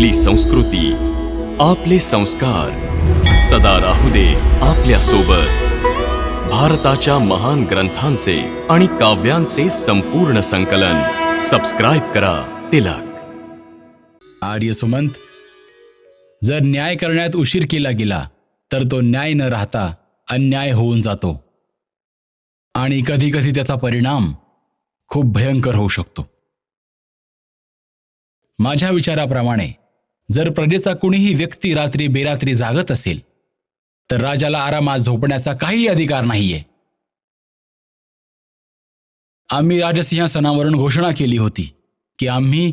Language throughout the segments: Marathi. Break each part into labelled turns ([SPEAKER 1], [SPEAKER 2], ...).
[SPEAKER 1] आपली संस्कृती आपले संस्कार. सदा राहू दे आपल्यासोबत भारताच्या महान ग्रंथांचे आणि काव्यांचे संपूर्ण संकलन. सबस्क्राईब करा तिलक.
[SPEAKER 2] आर्य सुमंत जर न्याय करण्यात उशीर केला गेला तर तो न्याय न राहता अन्याय होऊन जातो. आणि कधी कधी त्याचा परिणाम खूप भयंकर होऊ शकतो. माझ्या विचाराप्रमाणे जर प्रजेचा कुणीही व्यक्ती रात्री बेरात्री जागत असेल तर राजाला आरामात झोपण्याचा काही अधिकार नाहीये. आम्ही राजसिंहासनावरून घोषणा केली होती की आम्ही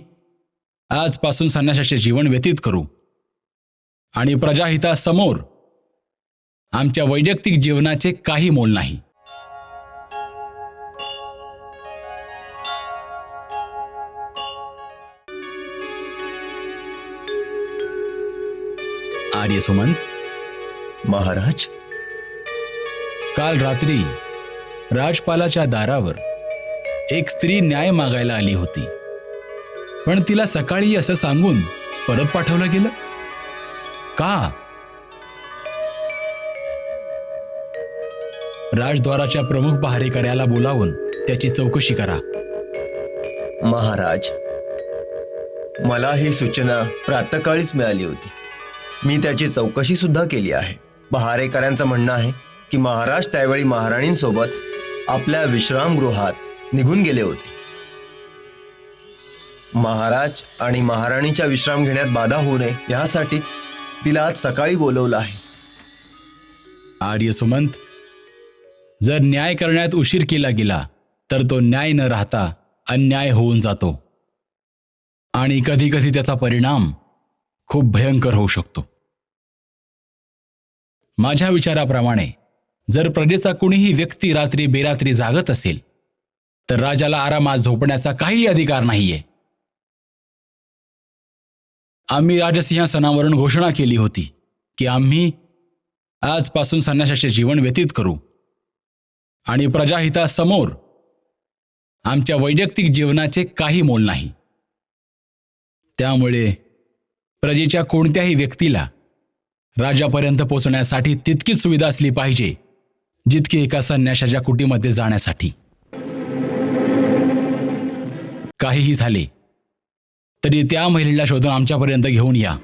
[SPEAKER 2] आजपासून संन्यासाचे जीवन व्यतीत करू. आणि प्रजाहितासमोर आमच्या वैयक्तिक जीवनाचे काही मोल नाही. आर्य सुमंत।
[SPEAKER 3] महाराज?
[SPEAKER 2] काल रात्री राजपालाच्या दारावर एक स्त्री न्याय मागायला आली होती. पण तिला सकाळी असं सांगून परत पाठवलं गेलं. का? राजद्वाराच्या प्रमुख पहारेकऱ्याला बोलावून त्याची चौकशी करा.
[SPEAKER 3] महाराज मला ही सूचना प्रातकाळीच मिळाली होती. मी त्याची चौकशी सुद्धा केली आहे. बहारेकरांचं म्हणणं आहे की महाराज त्यावेळी महाराणींसोबत आपल्या विश्रामगृहात निघून गेले होते. महाराज आणि महाराणीच्या विश्राम घेण्यात बाधा होऊ नये यासाठीच तिला आज सकाळी बोलवलं आहे.
[SPEAKER 2] आर्य सुमंत जर न्याय करण्यात उशीर केला गेला तर तो न्याय न राहता अन्याय होऊन जातो. आणि कधी कधी त्याचा परिणाम खूप भयंकर होऊ शकतो. माझ्या विचाराप्रमाणे जर प्रजेचा कुणीही व्यक्ती रात्री बेरात्री जागत असेल तर राजाला आरामात झोपण्याचा काही अधिकार नाहीये. आम्ही राजसिंहासनावरून घोषणा केली होती की आम्ही आजपासून संन्याशाचे जीवन व्यतीत करू. आणि प्रजाहितासमोर आमच्या वैयक्तिक जीवनाचे काही मोल नाही. त्यामुळे प्रजेच्या कोणत्याही व्यक्तीला राजापर्यंत पोचण्यासाठी तितकीच सुविधा असली पाहिजे जितकी एका संन्याशाच्या कुटीमध्ये जाण्यासाठी. काहीही झाले तरी त्या महिलेला शोधून आमच्यापर्यंत घेऊन या.